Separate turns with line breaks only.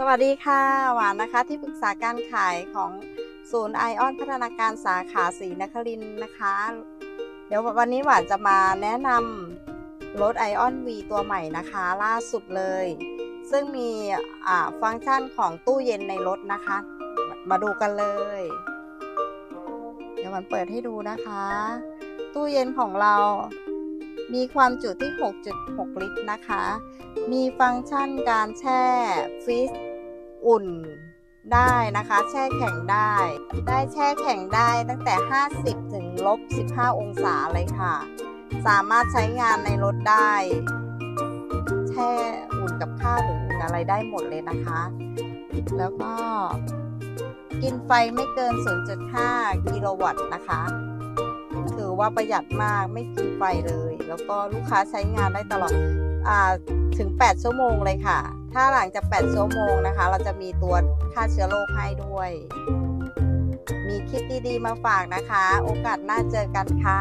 สวัสดีค่ะ หวานนะคะที่ปรึกษาการขายของศูนย์ไอออนพัฒนาการสาขาศรีนครินนะคะ เดี๋ยววันนี้หวานจะมาแนะนำรถไอออน V ตัวใหม่นะคะ ล่าสุดเลย ซึ่งมีฟังก์ชันของตู้เย็นในรถนะคะ มาดูกันเลย เดี๋ยวหวันเปิดให้ดูนะคะ ตู้เย็นของเรามีความจุที่ 6.6 ลิตรนะคะ มีฟังก์ชันการแช่ฟรีซ อุ่นได้นะคะ แช่แข็งได้ ได้แช่แข็งได้ตั้งแต่ 50 ถึงลบ 15 องศาเลยค่ะ สามารถใช้งานในรถได้ แช่อุ่นกับข้าวหรืออุ่นอะไรได้หมดเลยนะคะ แล้วก็กินไฟไม่เกิน 0.5 กิโลวัตต์นะคะ ถือว่าประหยัดมากไม่กินไฟเลย แล้วก็ลูกค้าใช้งานได้ตลอดอถึง 8 ชั่วโมงเลยค่ะ ถ้าหลังจาก 8 ชั่วโมงนะคะ เราจะมีตัวฆ่าเชื้อโรคให้ด้วย มีคลิปดีๆมาฝากนะคะ โอกาสหน้าเจอกันค่ะ